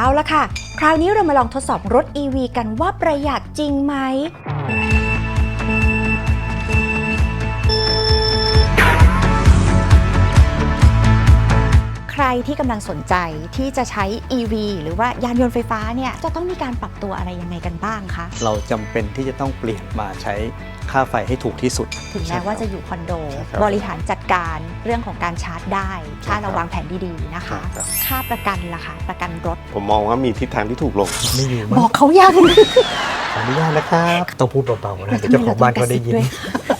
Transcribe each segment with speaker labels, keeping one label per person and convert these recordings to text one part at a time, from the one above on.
Speaker 1: เอาละค่ะ คราวนี้เรามาลองทดสอบรถ EV กันว่าประหยัดจริงไหม ที่กำลังสนใจที่จะใช้ EV หรือว่ายานยนต์ไฟฟ้าเนี่ยจะต้องมีการปรับตัวอะไรยังไงกันบ้างคะ
Speaker 2: เราจำเป็นที่จะต้องเปลี่ยนมาใช้ค่าไฟให้ถูกที่สุด
Speaker 1: ถึงแม้ว่าจะอยู่คอนโด
Speaker 2: ใช่ครับ
Speaker 1: บริหารจัดการเรื่องของการชาร์จได้
Speaker 2: ใช่
Speaker 1: ถ้าเรา
Speaker 2: ครับ
Speaker 1: วางแผนดีๆนะคะ
Speaker 2: ครับ
Speaker 1: ค่าประกันล่ะคะประกันรถ
Speaker 3: ผมมองว่ามีทิศทางที่ถูกลง
Speaker 2: ไม่อยู่
Speaker 1: บ
Speaker 2: มั้
Speaker 1: องกเขายัง
Speaker 2: ขออนุญาตนะครับ ต้องพูดเบาๆนะเดี๋ยวเจ้าของบ้านเขาได้ยิน
Speaker 1: สวั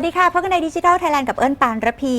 Speaker 1: สดีค่ะพบกันในดิจิทัลไทยแลนด์กับเอิญปานระพี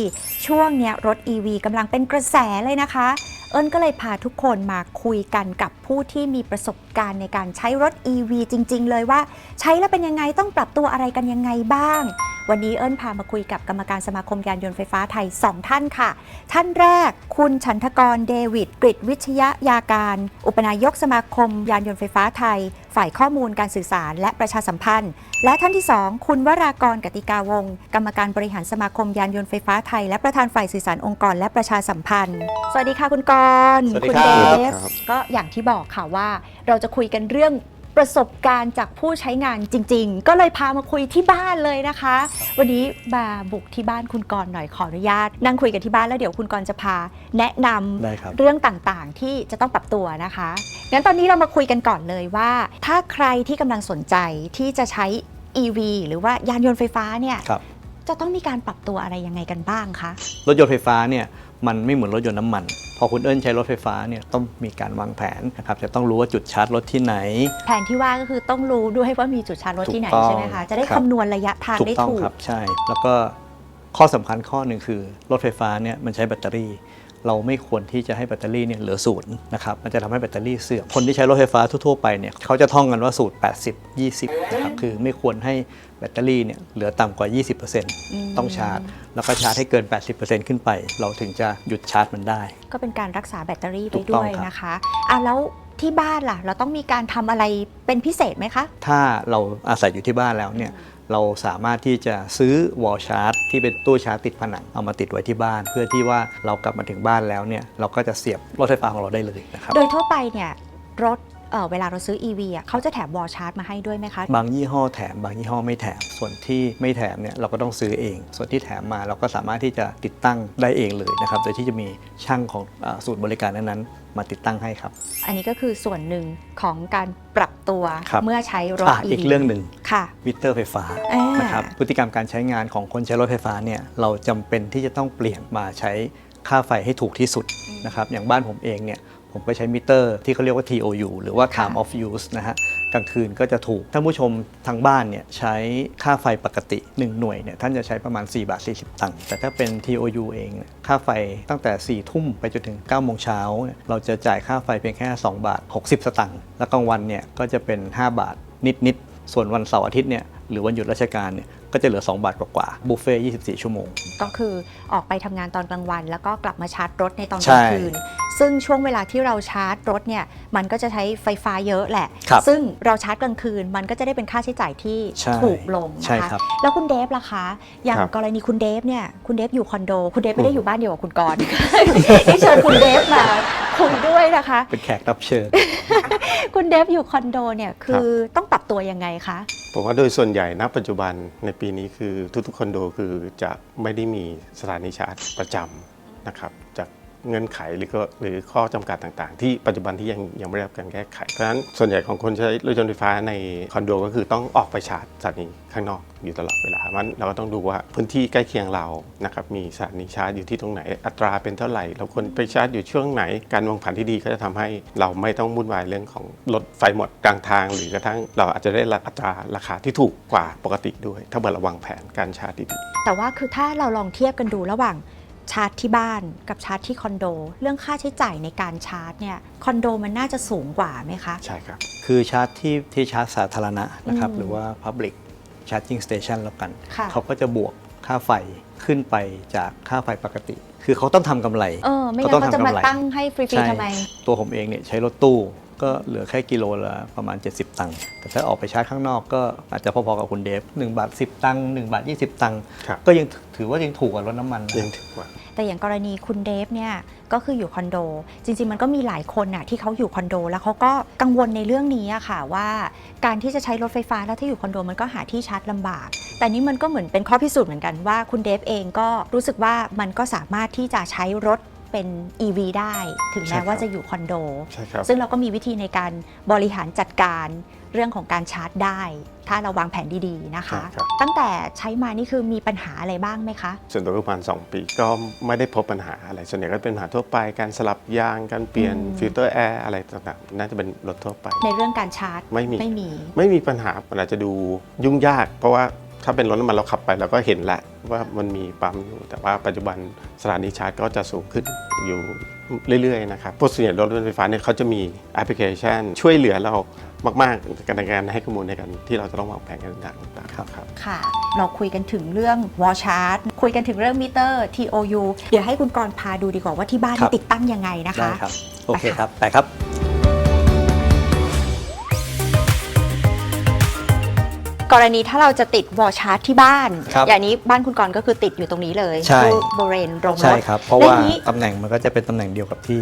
Speaker 1: ช่วงเนี้ยรถ EV กำลังเป็นกระแสเลยนะคะ เอิญก็เลยพาทุกคนมาคุยกันกับผู้ที่มีประสบการณ์ในการใช้รถ EV จริง ๆ เลยว่า ใช้แล้วเป็นยังไงต้องปรับตัวอะไรกันยังไงบ้าง วันนี้เอิญพามาคุยกับกรรมการสมาคมยานยนต์ไฟฟ้าไทย 2 ท่านค่ะ ท่านแรกคุณฉันทกรเดวิดกริดวิชยยาการ อุปนายกสมาคมยานยนต์ไฟฟ้าไทย ฝ่ายข้อมูลการสื่อสารและประชาสัมพันธ์ และท่านที่ 2 คุณวรากรกติกาวงศ์กรรมการบริหารสมาคมยานยนต์ไฟฟ้าไทย และประธานฝ่ายสื่อสารองค์กร และประชาสัมพันธ์ สวัสดีค่ะคุณกรณ์
Speaker 2: สวัสดี
Speaker 1: คุณ
Speaker 2: ครับ
Speaker 1: เดฟ
Speaker 3: ครับ
Speaker 1: ก็อย่างที่บอกค่ะว่า เราจะคุยกันเรื่อง ประสบการณ์จากผู้ใช้งานจริง ๆ ก็เลยพามาคุยที่บ้านเลยนะคะ วันนี้มาบุกที่บ้านคุณกรณ์หน่อยขออนุญาต นั่งคุยกันที่บ้านแล้วเดี๋ยวคุณกรณ์จะพา แนะนำ
Speaker 2: ได้ครับ
Speaker 1: เรื่องต่างๆ ที่จะต้องปรับตัวนะคะงั้นตอนนี้เรามาคุยกันก่อนเลยว่า ถ้าใครที่กำลังสนใจที่จะใช้ EV หรือว่ายานยนต์ไฟฟ้าเนี่ย
Speaker 2: ครับ
Speaker 1: จะต้องมีการปรับตัวอะไรยังไงกันบ้างคะ
Speaker 2: รถยนต์ไฟฟ้าเนี่ยมันไม่เหมือนรถยนต์น้ำมัน พอคุณเอิญใช้รถไฟฟ้าเนี่ยต้องมีการวางแผนนะครับจะต้องรู้ว่าจุดชาร์จรถที่ไหน
Speaker 1: แผนที่ว่าก็คือต้องรู้ด้วยว่ามีจุดชาร์จรถที่ไหน
Speaker 2: ถูกต้อง
Speaker 1: ใช่ไหมคะจะได้
Speaker 2: ครับ
Speaker 1: คำนวณระยะทาง
Speaker 2: ถูก
Speaker 1: ได้
Speaker 2: ต้อง
Speaker 1: ถูก
Speaker 2: ครับใช่ แล้วก็ข้อสำคัญข้อหนึ่งคือ รถไฟฟ้าเนี่ยมันใช้แบตเตอรี่ เราไม่ควรที่จะให้แบตเตอรี่เนี่ยเหลือศูนย์นะครับมันจะทำให้แบตเตอรี่เสื่อมคนที่ใช้รถไฟฟ้าทั่วๆไปเนี่ยเขาจะท่องกันว่าสูตร 80 20นะครับคือไม่ควรให้แบตเตอรี่เนี่ยเหลือต่ำกว่า 20%ต้องชาร์จ แล้วก็ชาร์จให้เกิน 80%ขึ้นไป เราถึงจะหยุดชาร์จมันได้
Speaker 1: ก็เป็นการรักษาแบตเตอรี่ไป
Speaker 2: ถูกต้
Speaker 1: ด้
Speaker 2: อง
Speaker 1: วย
Speaker 2: ครับ
Speaker 1: นะคะอะแล้วที่บ้านล่ะ เราต้องมีการทำอะไรเป็นพิเศษไหมคะ
Speaker 2: ถ้าเราอาศัยอยู่ที่บ้านแล้วเนี่ย เราสามารถที่จะซื้อวอลชาร์ตที่เป็นตู้ชาร์จติดผนังเอามาติดไว้ที่บ้าน เพื่อที่ว่าเรากลับมาถึงบ้านแล้วเนี่ยเราก็จะเสียบรถไฟฟ้าของเราได้เลยนะครับ
Speaker 1: โดยทั่วไปเนี่ยรถ เอ่อเวลาเราซื้อ EV อะเขาจะแถมวอลชาร์จมาให้ด้วยไหมคะ
Speaker 2: บางยี่ห้อแถม บางยี่ห้อไม่แถม ส่วนที่ไม่แถมเนี่ยเราก็ต้องซื้อเอง ส่วนที่แถมมาเราก็สามารถที่จะติดตั้งได้เองเลยนะครับ โดยที่จะมีช่างของอาศูนย์บริการนั้นๆมาติดตั้งให้ครับ
Speaker 1: อันนี้ก็คือส่วนหนึ่งของการปรับตัว
Speaker 2: ครับ
Speaker 1: เมื่อใช้รถ
Speaker 2: อะ
Speaker 1: EV
Speaker 2: อีกเรื่องหนึ่ง
Speaker 1: ค่ะ
Speaker 2: มิเตอร์ไฟฟ้า
Speaker 1: อ่าน
Speaker 2: นะครับพฤติกรรมการใช้งานของคนใช้รถไฟฟ้าเนี่ยเราจำเป็นที่จะต้องเปลี่ยนมาใช้ค่าไฟให้ถูกที่สุดนะครับอย่างบ้านผมเองเนี่ย ผมก็ใช้มิเตอร์ที่เขาเรียกว่า TOU หรือว่า
Speaker 1: ค่ะ
Speaker 2: time of use นะฮะกลางคืนก็จะถูกท่านผู้ชมทางบ้านเนี่ยใช้ค่าไฟปกติ 1 หน่วยเนี่ยท่านจะใช้ประมาณ 4 บาท 40 ตังค์แต่ถ้าเป็น TOU เองเนี่ยค่าไฟตั้งแต่ 4 ทุ่มไปจนถึง 9 โมงเช้าเนี่ยเราจะจ่ายค่าไฟเพียงแค่ 2 บาท 60 สตังค์แล้วกลางวันเนี่ยก็จะเป็น 5 บาทนิดๆส่วนวันเสาร์อาทิตย์เนี่ยหรือวันหยุดราชการเนี่ย ก็จะเหลือ 2 บาทกว่าๆบุฟเฟ่ต์24 ชั่วโมง
Speaker 1: ก็คือออกไปทำงานตอนกลางวัน แล้วก็กลับมาชาร์จรถในตอนก
Speaker 2: ใช่
Speaker 1: ลางคืน ซึ่งช่วงเวลาที่เราชาร์จรถเนี่ยมันก็จะใช้ไฟฟ้าเยอะแหละ
Speaker 2: ครับ
Speaker 1: ซึ่งเราชาร์จกลางคืน มันก็จะได้เป็นค่าใช้จ่ายที่
Speaker 2: ใช่
Speaker 1: ถูกลง
Speaker 2: ใช่
Speaker 1: นะคะ
Speaker 2: ครับ
Speaker 1: แล้วคุณเดฟล่ะคะอย่าง
Speaker 3: ครับ
Speaker 1: กรณีคุณเดฟเนี่ยคุณเดฟอยู่คอนโด คุณเดฟไม่ได้อยู่บ้านเดียวกับคุณกรณ์ที่เชิญคุณเดฟมาคุยด้วยนะคะ
Speaker 2: เป็นแขกรับเชิญ
Speaker 1: คุณเดฟอยู่คอนโดเนี่ยคือต้องปรับตัวยังไงคะ
Speaker 3: ผมว่าโดยส่วนใหญ่ณปัจจุบันในปีนี้คือทุกๆคอนโดคือจะไม่ได้มีสถานีชาร์จประจำนะครับจาก เงื่อนไขหรือก็หรือข้อจำกัดต่างๆ ที่ปัจจุบันที่ยังยังไม่ได้รับการแก้ไข เพราะฉะนั้นส่วนใหญ่ของคนใช้รถยนต์ไฟฟ้าในคอนโดก็คือต้องออกไปชาร์จสถานีข้างนอกอยู่ตลอดเวลามันเราก็ต้องดูว่าพื้นที่ใกล้เคียงเรานะครับมีสถานีชาร์จอยู่ที่ตรงไหน อัตราเป็นเท่าไหร่ เราควรไปชาร์จอยู่ช่วงไหน การวางแผนที่ดีก็จะทำให้เราไม่ต้องวุ่นวายเรื่องของรถไฟหมดกลางทาง หรือกระทั่งเราอาจจะได้อัตราราคาที่ถูกกว่าปกติด้วย ถ้าเกิดราวางแผนการชาร์จดี
Speaker 1: แต่ว่าคือถ้าเราลองเทียบกันดูระหว่าง ชาร์จที่บ้านกับชาร์จที่คอนโด เรื่องค่าใช้จ่ายในการชาร์จเนี่ยคอนโดมันน่าจะสูงกว่าไหมคะ
Speaker 3: ๆใช่ครับ
Speaker 2: คือชาร์จที่ที่ชาร์จสาธารณะนะครับ
Speaker 1: อืม
Speaker 2: หรือว่า Public Charging Station แล้วกัน
Speaker 1: ค่ะ
Speaker 2: เขาก็จะบวกค่าไฟขึ้นไปจากค่าไฟปกติ คือเขาต้องทำกำไร
Speaker 1: เออ ไม่งั้น
Speaker 2: ก็ต้อง
Speaker 1: เขาจะ
Speaker 2: ทำ
Speaker 1: มากำ
Speaker 2: ไร
Speaker 1: ตั้งให้ฟรี
Speaker 2: ใช่
Speaker 1: ๆทำไม
Speaker 2: ตัวผมเองเนี่ยใช้รถตู้ ก็เหลือแค่กิโลละประมาณ 70 ตังค์แต่ถ้าออกไปชาร์จข้างนอกก็อาจจะพอๆกับคุณเดฟ1บาท10 ตังค์1บาท 20 ตังค์
Speaker 3: ครับ
Speaker 2: ก็ยังถือว่ายังถูกกว่ารถน้ำมันนะ
Speaker 3: ยังถือว่า
Speaker 1: แต่อย่างกรณีคุณเดฟเนี่ยก็คืออยู่คอนโด จริง ๆ มันก็มีหลายคนน่ะที่เขาอยู่คอนโด แล้วเขาก็กังวลในเรื่องนี้อะค่ะว่า การที่จะใช้รถไฟฟ้าแล้วถ้าอยู่คอนโดมันก็หาที่ชาร์จลำบาก แต่นี่มันก็เหมือนเป็นข้อพิสูจน์เหมือนกันว่าคุณเดฟเองก็รู้สึกว่ามันก็สามารถที่จะใช้รถ เป็น EV ได้ถึงแม้
Speaker 3: ใช่ครับ
Speaker 1: ว่าจะอยู่คอนโด
Speaker 3: ใช่ครับ
Speaker 1: ซึ่งเราก็มีวิธีในการบริหารจัดการเรื่องของการชาร์จได้ ถ้าเราวางแผนดีๆนะคะ
Speaker 3: ใช่ครับ
Speaker 1: ตั้งแต่ใช้มานี่คือมีปัญหาอะไรบ้างไหมคะ
Speaker 3: ส่วนตัวก็ประมาณ 2 ปีก็ไม่ได้พบปัญหาอะไร ส่วนใหญ่ก็เป็นปัญหาทั่วไป การสลับยาง การเปลี่ยน
Speaker 1: อืม
Speaker 3: ฟิลเตอร์แอร์อะไรต่างๆ น่าจะเป็นรถทั่วไป
Speaker 1: ในเรื่องการชาร์จ
Speaker 3: ไม่มี
Speaker 1: ไม่มี
Speaker 3: ไม่มีปัญหามันอาจจะดูยุ่งยาก เพราะว่า ถ้าเป็นรถน้ำมันเราขับไปเราก็เห็นแหละว่ามันมีปั๊มอยู่ แต่ว่าปัจจุบันสถานีชาร์จก็จะสูงขึ้นอยู่เรื่อยๆนะครับพวกส่วนใหญ่รถไฟฟ้าเนี่ยเขาจะมีแอปพลิเคชัน ช่วยเหลือเรามากๆในการให้ข้อมูลในการที่เราจะต้องวางแผนกันต่างๆครับครับ
Speaker 1: ค่ะ เราคุยกันถึงเรื่องวอลชาร์จคุยกันถึงเรื่องมิเตอร์ TOU เดี๋ยวให้คุณกรณ์พาดูดีกว่าว่าที่บ้าน
Speaker 2: ครับ
Speaker 1: ติดตั้งยังไงนะคะ
Speaker 2: ได้ครับ โอเค
Speaker 1: ไปค่ะ
Speaker 2: ครับ ไปครับ
Speaker 1: กรณีถ้าเราจะติดวอลชาร์จที่บ้าน
Speaker 2: ครับ
Speaker 1: อย่างนี้บ้านคุณกรณ์ก็คือติดอยู่ตรงนี้เลย
Speaker 2: ใช่
Speaker 1: ที่บริเวณโรงร
Speaker 2: ใช่
Speaker 1: ถ
Speaker 2: ครับ เพราะ
Speaker 1: และ
Speaker 2: ว่า
Speaker 1: นี้
Speaker 2: ตำแหน่งมันก็จะเป็นตำแหน่งเดียวกับที่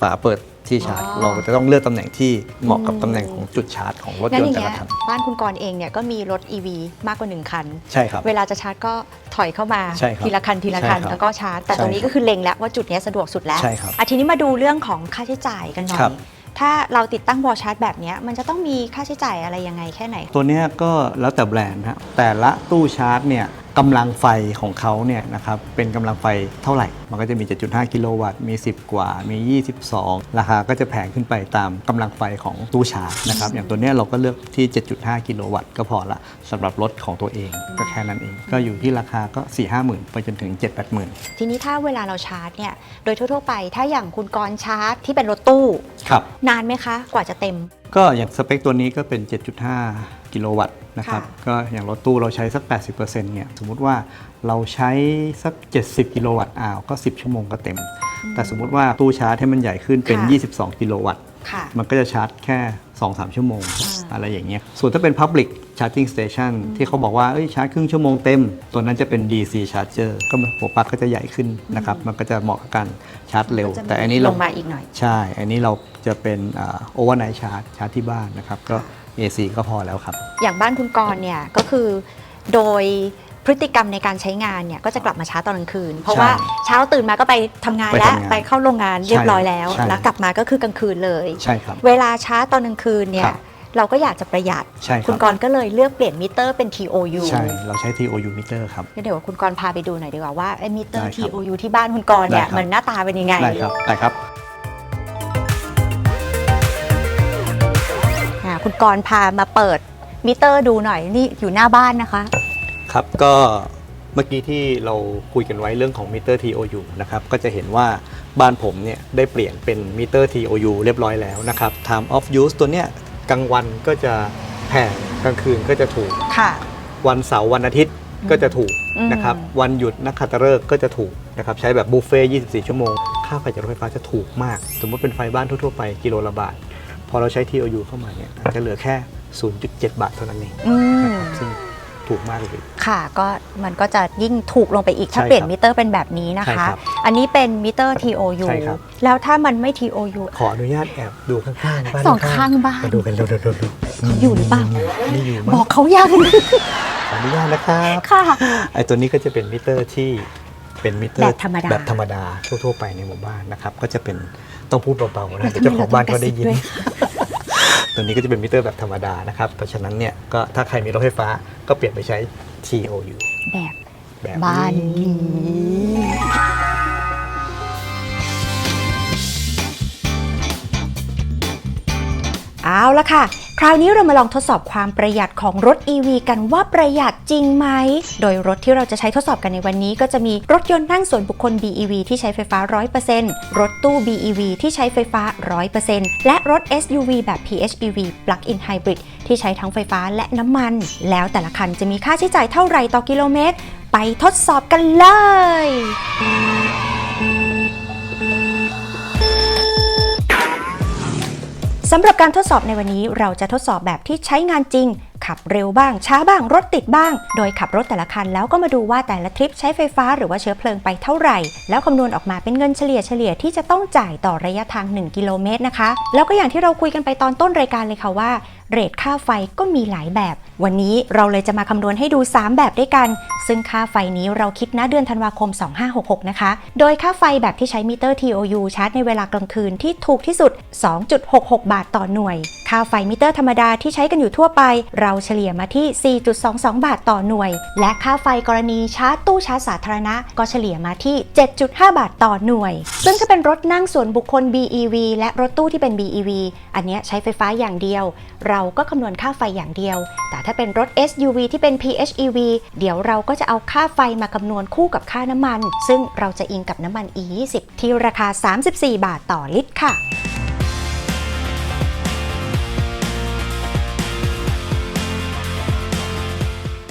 Speaker 2: ฝาเปิดที่ชาร์จ
Speaker 1: อ๋อ
Speaker 2: เราจะต้องเลือกตำแหน่งที่เหมาะกับ
Speaker 1: อืม
Speaker 2: ตำแหน่งของจุดชาร์จของรถ
Speaker 1: งั้น
Speaker 2: ยน
Speaker 1: อ
Speaker 2: ต์
Speaker 1: ย่าง
Speaker 2: แต่
Speaker 1: เงี้
Speaker 2: ละ
Speaker 1: ย
Speaker 2: คัน
Speaker 1: บ้านคุณกรณ์เองเนี่ยก็มีรถ EV มากกว่า 1 คัน
Speaker 2: ใช่ครับ
Speaker 1: เวลาจะชาร์จก็ถอยเข้ามา
Speaker 2: ใช่ครับ
Speaker 1: ทีละคันทีละคัน
Speaker 2: ใช่ครับ
Speaker 1: แล้วก็ชาร์จ แต่
Speaker 2: ใช่
Speaker 1: ตรงนี้
Speaker 2: ครับ
Speaker 1: ก็คือเล็งแล้วว่าจุดเนี้ยสะดวกสุดแล้ว
Speaker 2: ใช่ครับ
Speaker 1: อะทีนี้มาดูเรื่องของค่าใช้จ่ายกันหน่อ
Speaker 2: ครั
Speaker 1: ย
Speaker 2: บ
Speaker 1: ถ้าเราติดตั้งวอลชาร์จแบบนี้มันจะต้องมีค่าใช้จ่ายอะไรยังไงแค่ไหน
Speaker 2: ตัวเนี้ยก็แล้วแต่แบรนด์ฮะแต่ละตู้ชาร์จเนี่ย กำลังไฟของเขาเนี่ยนะครับเป็นกำลังไฟเท่าไหร่ มันก็จะมี 7.5 กิโลวัตต์ มี 10 กว่า มี 22 ราคาก็จะแพงขึ้นไปตามกำลังไฟของตู้ชาร์จนะครับ อย่างตัวเนี้ยเราก็เลือกที่ 7.5 กิโลวัตต์ก็พอละสำหรับรถของตัวเองก็แค่นั้นเอง ก็อยู่ที่ราคาก็ 4 5 0 0 0 0 ไปจนถึง 7 8 0 0 0 0
Speaker 1: ทีนี้ถ้าเวลาเราชาร์จเนี่ย โดยทั่วๆ ไปถ้าอย่างคุณกรณ์ชาร์จที่เป็นรถตู้
Speaker 2: ครับ
Speaker 1: นานไหมคะ กว่าจะเต็ม
Speaker 2: ก็อย่างสเปคตัวนี้ก็เป็น 7.5 กิโลวัตต์นะครับ
Speaker 1: ค่ะ
Speaker 2: ก็อย่างรถตู้เราใช้สัก 80%เนี่ยสมมุติว่าเราใช้สัก 70 กิโลวัตต์อ้าวก็ 10 ชั่วโมงก็เต็ม แต่สมมุติว่าตู้ชาร์จให้มันใหญ่ขึ้นเป็น 22 กิโลวัตต์
Speaker 1: ค่ะ
Speaker 2: มันก็จะชาร์จแค่ 2-3 ชั่วโมง
Speaker 1: อ่า
Speaker 2: อะไรอย่างเงี้ยส่วนถ้าเป็น Public Charging Station ที่เขาบอกว่าเอ้ยชาร์จครึ่งชั่วโมงเต็ม ตัวนั้นจะเป็น DC Charger ก็มันหัวปลั๊กก็จะใหญ่ขึ้นนะครับมันก็จะเหมาะกับการชาร์จเร็ว
Speaker 1: ก็จะ
Speaker 2: แต่อันนี้
Speaker 1: ล
Speaker 2: เรา
Speaker 1: งมาอีกหน่อย
Speaker 2: ใช่ อันนี้เราจะเป็นโอเวอร์ไนท์ชาร์จชาร์จที่บ้านนะครับก็ AC ก็พอแล้วครับ
Speaker 1: อย่างบ้านคุณกรณ์เนี่ยก็คือโดยพฤติกรรมในการใช้งานเนี่ยก็จะกลับมาช้าตอนกลางคืน เพราะ
Speaker 2: ใช่
Speaker 1: ว่าเช้าตื่นมาก็ไปทำงาน
Speaker 2: ไป
Speaker 1: แล้ว
Speaker 2: ทำงาน
Speaker 1: ไปเข้าโรงงานเรียบร้อยแล้ว
Speaker 2: ใช่
Speaker 1: แล้วกลับมาก็คือกลางคืนเลย
Speaker 2: ใช่ครับ
Speaker 1: เวลาช้าตอนกลางคืนเนี่
Speaker 2: ค
Speaker 1: ย
Speaker 2: รับ
Speaker 1: เราก็อยากจะประหยัด
Speaker 2: ใช่ค
Speaker 1: คุ
Speaker 2: รั
Speaker 1: ณ
Speaker 2: บ
Speaker 1: กรณ์ก็เลยเลือกเปลี่ยนมิเตอร์เป็น TOU
Speaker 2: ใช่เราใช้ TOU meter ครับ
Speaker 1: งั้นเดี๋ยวคุณกรณ์พาไปดูหน่อยดีกว่าว่าไอ้มิเตอร์
Speaker 2: ได้ครับ
Speaker 1: TOU ที่บ้านคุณกรณ์เนี่ย
Speaker 2: ได้ครับ
Speaker 1: มันหน้าตาเป็นยังไง
Speaker 2: ได้ครับได้ครับ
Speaker 1: คุณกรณ์พามาเปิดมิเตอร์ดูหน่อยนี่อยู่หน้าบ้านนะคะ
Speaker 2: ครับก็เมื่อกี้ที่เราคุยกันไว้เรื่องของมิเตอร์ TOU นะครับก็จะเห็นว่าบ้านผมเนี่ยได้เปลี่ยนเป็นมิเตอร์ TOU เรียบร้อยแล้วนะครับ time of use ตัวเนี้ยกลางวันก็จะแพงกลางคืนก็จะถูก
Speaker 1: ค่ะ
Speaker 2: วันเสาร์วันอาทิตย์ก็จะถูก
Speaker 1: อืม
Speaker 2: นะครับวันหยุดนักขัตฤกษ์ก็จะถูกนะครับใช้แบบบุฟเฟ่ต์24 ชั่วโมง ค่าไฟจากรถไฟฟ้าจะถูกมาก สมมติเป็นไฟบ้านทั่วๆไปกิโลละบาทพ อเราใช้ TOU เข้ามาเนี่ยอาจจะเหลือแค่ 0.7 บาทเท่านั้นเอง
Speaker 1: อืม
Speaker 2: นะครับซึ่งถูกมากเลย
Speaker 1: ค่ะก็มันก็จะยิ่งถูกลงไปอีกถ้า
Speaker 2: ใช่ครับ
Speaker 1: เปลี่ยนมิเตอร์เป็นแบบนี้นะ
Speaker 2: ใช่
Speaker 1: คะ
Speaker 2: ครับ
Speaker 1: อันนี้เป็นมิเตอร์ TOU
Speaker 2: ใช่ครับ
Speaker 1: แล้วถ้ามันไม่ TOU
Speaker 2: ขออนุญาตแอบดูข้างๆบ้าน
Speaker 1: สองข้างบ้าน
Speaker 2: มาดูกันเร็วๆ
Speaker 1: เขาอยู่หรือเปล่า
Speaker 2: ไม่อยู่
Speaker 1: บ
Speaker 2: มั้
Speaker 1: องกเขายัง
Speaker 2: ขออนุญาตนะครับ
Speaker 1: ค่ะ
Speaker 2: ไอ้ตัวนี้ก็จะเป็นมิเตอร์ที่เป็นมิเตอร์
Speaker 1: แบบธรรมดา
Speaker 2: แบบธรรมดาทั่วๆไปในหมู่บ้านนะครับก็จะเป็นต้องพูดเบาๆนะเดี๋ยวเจ้าของบ้านเขาได้ยิน
Speaker 1: ทำไมเราต้องกระซิบด้วย
Speaker 2: ตัวนี้ก็จะเป็นมิเตอร์แบบธรรมดานะครับ เพราะฉะนั้นเนี่ยก็ถ้าใครมีรถไฟฟ้าก็เปลี่ยนไปใช้ TOU
Speaker 1: แบบ
Speaker 2: แบบ
Speaker 1: บ้านนี้ เอาละค่ะ คราวนี้เรามาลองทดสอบความประหยัดของรถ EV กันว่าประหยัดจริงไหม โดยรถที่เราจะใช้ทดสอบกันในวันนี้ ก็จะมีรถยนต์นั่งส่วนบุคคล BEV ที่ใช้ไฟฟ้า 100%รถตู้ BEV ที่ใช้ไฟฟ้า 100%และรถ SUV แบบ PHEV Plug-in Hybrid ที่ใช้ทั้งไฟฟ้าและน้ำมัน แล้วแต่ละคันจะมีค่าใช้จ่ายเท่าไหร่ต่อกิโลเมตร ไปทดสอบกันเลย สำหรับการทดสอบในวันนี้เราจะทดสอบแบบที่ใช้งานจริง ขับเร็วบ้าง ช้าบ้าง รถติดบ้าง โดยขับรถแต่ละคันแล้วก็มาดูว่าแต่ละทริปใช้ไฟฟ้าหรือว่าเชื้อเพลิงไปเท่าไหร่ แล้วคำนวณออกมาเป็นเงินเฉลี่ยเฉลี่ยที่จะต้องจ่ายต่อระยะทาง 1 กิโลเมตรนะคะ แล้วก็อย่างที่เราคุยกันไปตอนต้นรายการเลยค่ะว่าเรทค่าไฟก็มีหลายแบบ วันนี้เราเลยจะมาคำนวณให้ดู 3 แบบด้วยกัน ซึ่งค่าไฟนี้เราคิดณเดือนธันวาคม 2566 นะคะ โดยค่าไฟแบบที่ใช้มิเตอร์ TOU ชาร์จในเวลากลางคืนที่ถูกที่สุด 2.66 บาทต่อหน่วย ค่าไฟมิเตอร์ธรรมดาที่ใช้กันอยู่ทั่วไป เราเฉลี่ยมาที่ 4.22 บาทต่อหน่วย และค่าไฟกรณีชาร์จตู้ชาร์จสาธารณะ ก็เฉลี่ยมาที่ 7.5 บาทต่อหน่วย ซึ่งถ้าเป็นรถนั่งส่วนบุคคล BEV และรถตู้ที่เป็น BEV อันนี้ใช้ไฟฟ้าอย่างเดียว เราก็คำนวณค่าไฟอย่างเดียว แต่ถ้าเป็นรถ SUV ที่เป็น PHEV เดี๋ยวเราก็จะเอาค่าไฟมาคำนวณคู่กับค่าน้ำมัน ซึ่งเราจะอิงกับน้ำมัน E20 ที่ราคา 34 บาทต่อลิตรค่ะ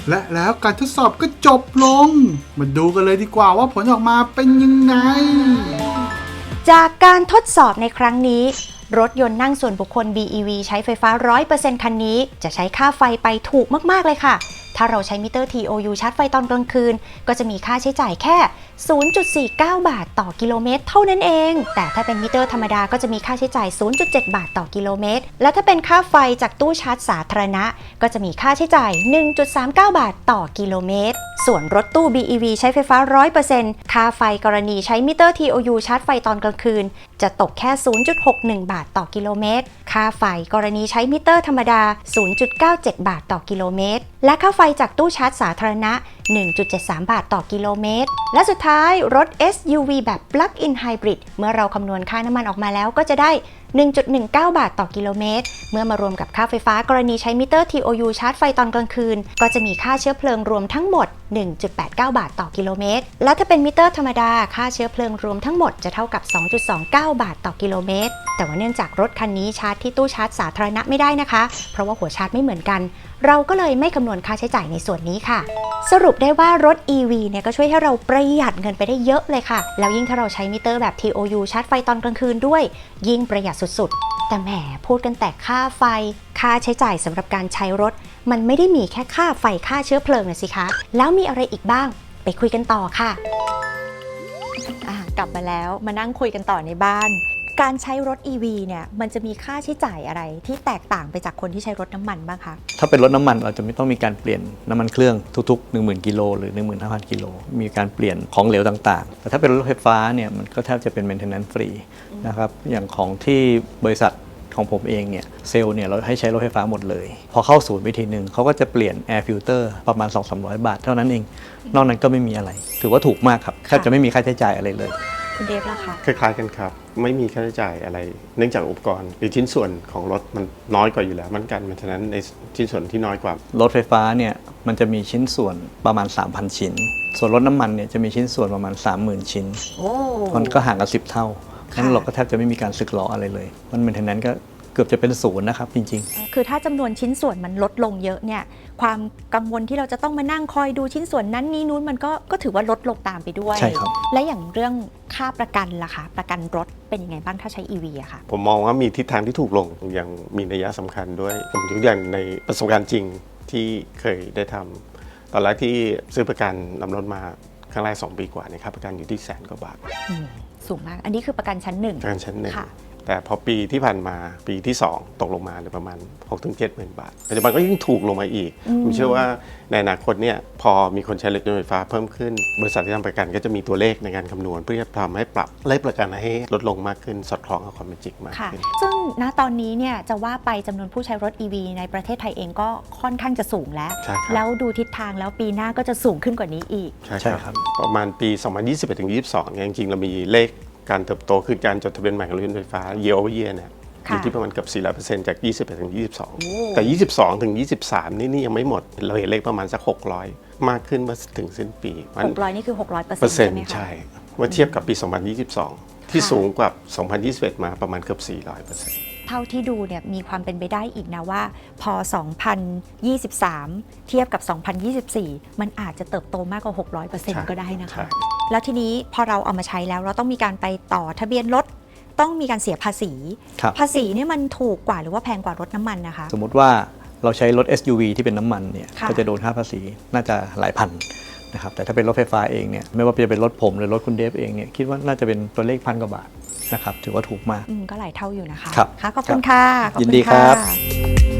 Speaker 4: และแล้วการทดสอบก็จบลง มาดูกันเลยดีกว่าว่าผลออกมาเป็นยังไง
Speaker 1: จากการทดสอบในครั้งนี้ รถยนต์นั่งส่วนบุคคล BEV ใช้ไฟฟ้า 100%คันนี้ จะใช้ค่าไฟไปถูกมาก ๆ เลยค่ะ ถ้าเราใช้มิเตอร์ TOU ชาร์จไฟตอนกลางคืน ก็จะมีค่าใช้จ่ายแค่ 0.49 บาทต่อกิโลเมตร เท่านั้นเอง แต่ถ้าเป็นมิเตอร์ธรรมดาก็จะมีค่าใช้จ่าย 0.7 บาทต่อกิโลเมตร และถ้าเป็นค่าไฟจากตู้ชาร์จสาธารณะ ก็จะมีค่าใช้จ่าย 1.39 บาทต่อกิโลเมตร ส่วนรถตู้ BEV ใช้ไฟฟ้า 100%ค่าไฟกรณีใช้มิเตอร์ TOU ชาร์จไฟตอนกลางคืน จะตกแค่ 0.61 บาทต่อกิโลเมตร ค่าไฟกรณีใช้มิเตอร์ธรรมดา 0.97 บาทต่อกิโลเมตร และค่าไฟจากตู้ชาร์จสาธารณะ 1.73 บาทต่อกิโลเมตร และสุดท้ายรถ SUV แบบ Plug-in Hybrid เมื่อเราคำนวณค่าน้ำมันออกมาแล้วก็จะได้ 1.19 บาทต่อกิโลเมตร เมื่อมารวมกับค่าไฟฟ้ากรณีใช้มิเตอร์ TOU ชาร์จไฟตอนกลางคืน ก็จะมีค่าเชื้อเพลิงรวมทั้งหมด 1.89 บาทต่อกิโลเมตร และถ้าเป็นมิเตอร์ธรรมดา ค่าเชื้อเพลิงรวมทั้งหมดจะเท่ากับ 2.29 บาทต่อกิโลเมตร แต่ว่าเนื่องจากรถคันนี้ชาร์จที่ตู้ชาร์จสาธารณะไม่ได้นะคะ เพราะว่าหัวชาร์จไม่เหมือนกัน เราก็เลยไม่คำนวณค่าใช้จ่ายในส่วนนี้ค่ะ สรุปได้ว่ารถ EV เนี่ยก็ช่วยให้เราประหยัดเงินไปได้เยอะเลยค่ะ แล้วยิ่งถ้าเราใช้มิเตอร์แบบ TOU ชาร์จไฟตอนกลางคืนด้วย ยิ่งประหยัดสุดๆ แต่แหมพูดกันแต่ค่าไฟ ค่าใช้จ่ายสำหรับการใช้รถ มันไม่ได้มีแค่ค่าไฟค่าเชื้อเพลิงนะสิคะ แล้วมีอะไรอีกบ้าง ไปคุยกันต่อค่ะ อะกลับมาแล้วมานั่งคุยกันต่อในบ้าน การใช้รถ EV เนี่ยมันจะมีค่าใช้จ่ายอะไรที่แตกต่างไปจากคนที่ใช้รถน้ำมันบ้างคะ
Speaker 2: ถ้าเป็นรถน้ำมันเราจะไม่ต้องมีการเปลี่ยนน้ำมันเครื่องทุกๆ 10,000 กิโลหรือ 15,000 กิโล มีการเปลี่ยนของเหลวต่างๆ แต่ถ้าเป็นรถไฟฟ้าเนี่ยมันก็แทบจะเป็น maintenance ฟรีนะครับ อย่างของที่บริษัทของผมเองเนี่ยเซลล์เนี่ยเราให้ใช้รถไฟฟ้าหมดเลย พอเข้าศูนย์วิธีหนึ่งเขาก็จะเปลี่ยน air filter ประมาณ 2-300 บาท เท่านั้นเอง นอกนั้นก็ไม่มีอะไร ถือว่าถูกมากครับแทบจะไม่มีค่าใช้จ่ายอะไรเลย
Speaker 1: คุณเดฟล่ะคะ
Speaker 3: คล้ายๆกันครับ ไม่มีค่าใช้จ่ายอะไร เนื่องจากอุปกรณ์ หรือชิ้นส่วนของรถมันน้อยกว่าอยู่แล้วเหมันกันเพราะฉะนั้นในชิ้นส่วนที่น้อยกว่า
Speaker 2: รถไฟฟ้าเนี่ยมันจะมีชิ้นส่วนประมาณ 3,000 ชิ้น ส่วนรถน้ำมันเนี่ยจะมีชิ้นส่วนประมาณ 30,000 ชิ้น
Speaker 1: โอ้
Speaker 2: มันก็ห่างกัน10เท่า
Speaker 1: ค่ะ
Speaker 2: นั้นเราก็แทบจะไม่มีการสึกหรออะไรเลย มันเป็นทนั้นก็ เกือบจะเป็นศูนย์นะครับจริง
Speaker 1: คือถ้าจำนวนชิ้นส่วนมันลดลงเยอะเนี่ย ความกังวลที่เราจะต้องมานั่งคอยดูชิ้นส่วนนั้นนี้นู้นมันก็ก็ถือว่าลดลงตามไปด้วย
Speaker 2: ใช่ครับ
Speaker 1: และอย่างเรื่องค่าประกันล่ะคะ ประกันรถเป็นยังไงบ้างถ้าใช้ EV อะค่ะ
Speaker 3: ผมมองว่ามีทิศทางที่ถูกลงอย่างมีนัยยะสำคัญด้วย ผมยกตัวอย่างในประสบการณ์จริงที่เคยได้ทำตอนแรกที่ซื้อประกันนำรถมาครั้งแรก2ปีกว่าเนี่ยครับประกันอยู่ที่แสนกว่าบาท
Speaker 1: อืมสูงมาก อันนี้คือประกันชั้นหนึ่ง
Speaker 3: ประกันชั้นหนึ่ง
Speaker 1: ค่ะ
Speaker 3: แต่พอปีที่ผ่านมาปีที่ 2 ตกลงมาเหลือประมาณ 6-7ถึงหมื่นบาทปัจจุบันก็ยิ่งถูกลงมาอีก
Speaker 1: อืม
Speaker 3: ผมเชื่อว่าในอนาคตเนี่ยพอมีคนใช้รถยนต์ไฟฟ้าเพิ่มขึ้น บริษัทที่ทำประกันก็จะมีตัวเลขในการคำนวณ เพื่อจะทำให้ปรับเลขประกันให้ลดลงมากขึ้น สอดคล้องกับความเป็นจริงมาก
Speaker 1: ค่ะ
Speaker 3: ขึ้น
Speaker 1: ซึ่งณตอนนี้เนี่ยจะว่าไปจำนวนผู้ใช้รถ EV ในประเทศไทยเองก็ค่อนข้างจะสูงแล้ว
Speaker 3: ใช่ครับ
Speaker 1: แล้วดูทิศทางแล้วปีหน้าก็จะสูงขึ้นกว่านี้อีก
Speaker 3: ใช่
Speaker 2: ใช่
Speaker 3: ค
Speaker 2: ครั
Speaker 3: รับบประมาณปี 2021ถึง22เนี่ยจริงๆเรามีเลข การเติบโตคือการจดทะเบียนใหม่ของรถยนต์ไฟฟ้า year over year เนี่ยอ
Speaker 1: ค่ะ
Speaker 3: ยู่ที่ประมาณเกือบ400%จาก 21ถึง
Speaker 1: โอ้
Speaker 3: 22 แต่ 22ถึง23 นี่นี่ยังไม่หมด เราเห็นเลขประมาณสัก 600 มากขึ้นเมื่อถึงสิ้นปีมัน
Speaker 1: 600 นี่คือ 600เปอร์
Speaker 3: เปอร์
Speaker 1: เซ็
Speaker 3: เซ็
Speaker 1: น
Speaker 3: น
Speaker 1: ต์
Speaker 3: ต์
Speaker 1: ใช่ไหมคะ
Speaker 3: ใช่เมื่อเทียบกับปี 2022 ที่
Speaker 1: ค่ะ
Speaker 3: สูงกว่า 2021 มาประมาณเกือบ400%
Speaker 1: เท่าที่ดูเนี่ยมีความเป็นไปได้อีกนะว่า พอ 2023 เทียบกับ 2024 มันอาจจะเติบโตมากกว่า 600%ก็ได้นะคะ
Speaker 3: ใช่
Speaker 1: แล้วทีนี้พอเราเอามาใช้แล้วเราต้องมีการไปต่อทะเบียนรถต้องมีการเสียภาษี
Speaker 2: ครับ
Speaker 1: ภาษีเนี่ยมันถูกกว่าหรือว่าแพงกว่ารถน้ำมันนะคะ
Speaker 2: สมมุติว่าเราใช้รถ SUV ที่เป็นน้ำมันเนี่ย
Speaker 1: ค่ะ
Speaker 2: ก็จะโดนค่าภาษีน่าจะหลายพันนะครับแต่ถ้าเป็นรถไฟฟ้าเองเนี่ยไม่ว่าจะเป็นรถผมหรือรถคุณเดฟเองเนี่ยคิดว่าน่าจะเป็นตัวเลขพันกว่าบาท นะครับ ถือว่าถูกมาก
Speaker 1: อืมก็หลายเท่าอยู่นะคะ
Speaker 2: ครับ
Speaker 1: ค่ะขอบคุณค่ะขอบ
Speaker 2: ยิน
Speaker 1: ณ
Speaker 2: ดีครับะ